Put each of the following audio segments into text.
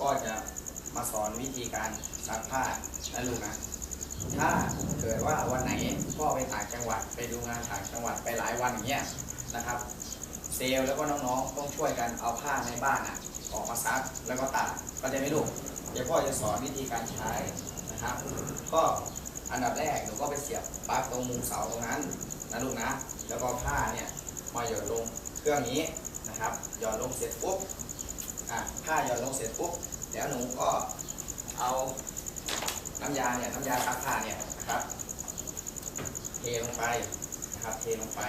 ก็จะมาสอนวิธีการซักผ้านะลูกนะ ถ้าเกิดว่าวันไหนพ่อไปต่างจังหวัดไปดูงานต่างจังหวัดไปหลายวันอย่างเงี้ยนะครับ เซลล์แล้วก็น้องๆต้องช่วยกันเอาผ้าในบ้านอะออกมาซักแล้วก็ตากก็จะไม่ลูกเดี๋ยวพ่อจะสอนวิธีการใช้นะครับ ก็อันดับแรกหนูก็ไปเสียบปลั๊กตรงมุมเสาตรงนั้นนะลูกนะ แล้วก็ผ้าเนี่ยมาหย่อนลงเครื่องนี้นะครับหย่อนลงเสร็จปุ๊บ อะผ้าหย่อนลงเสร็จปุ๊บแล้วหนูก็เอาน้ำยาเนี่ยน้ำยาซักผ้าเนี่ยนะครับเทลงไปนะครับเทลงไป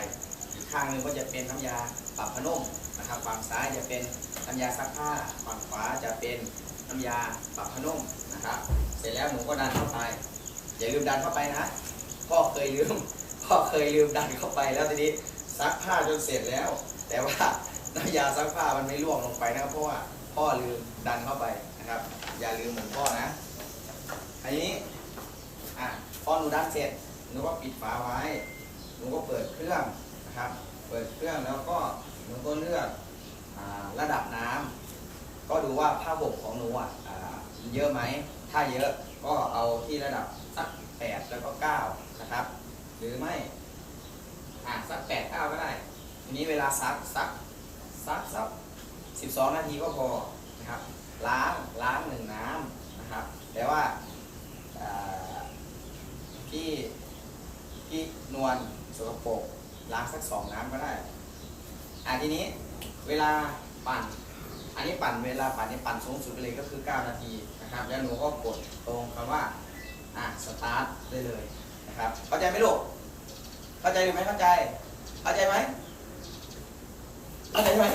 อีกข้างหนึงก็จะเป็นน้ำยาปรับผ้านุ่มนะครับฝั่งซ้ายจะเป็นน้ำยาซักผ้าฝั่งขวาจะเป็นน้ำยาปรับผ้านุ่มนะครับ เสร็จแล้วหนูก็ดันเข้าไป อย่าลืมดันเข้าไปนะพ่อเคยลืมพ่อเคยลืมดันเข้าไปแล้วทีนี้ซักผ้าจนเสร็จแล้ว แต่ว่า น้ำยาซักผ้ามันไม่ร่วงลงไปนะครับ เพราะว่าพ่อลืมดันเข้าไปนะครับ อย่าลืมเหมือนพ่อนะอันนี้อะพอหนูดันเสร็จหนูก็ปิดฝาไว้หนูก็เปิดเครื่องนะครับ เปิดเครื่องแล้วก็หนูก็เลือกอาระดับน้ำก็ดูว่าผ้าห่มของหนูอะอ่าเยอะไหมถ้าเยอะก็เอาที่ระดับสักแปดแล้วก็เก้านะครับ หรือไม่อะสักแปดเก้าก็ได้ทีนี้เวลาซักซัก ซักสักสิบสองนาทีก็พอนะครับ ล้างล้างหนึ่งน้ำนะครับ แต่ว่าอ่าพี่ที่นวลสกปรกล้างสักสองน้ำก็ได้อะทีนี้เวลาปั่น อันนี้ปั่นเวลาปั่นนี่ปั่นสูงสุดไปเลยก็คือ 9 นาทีนะครับ แล้วหนูก็กดตรงคำว่าอะสตาร์ทได้เลยนะครับ เข้าใจไหมลูก เข้าใจหรือไม่เข้าใจ เข้าใจไหม เข้าใจไหม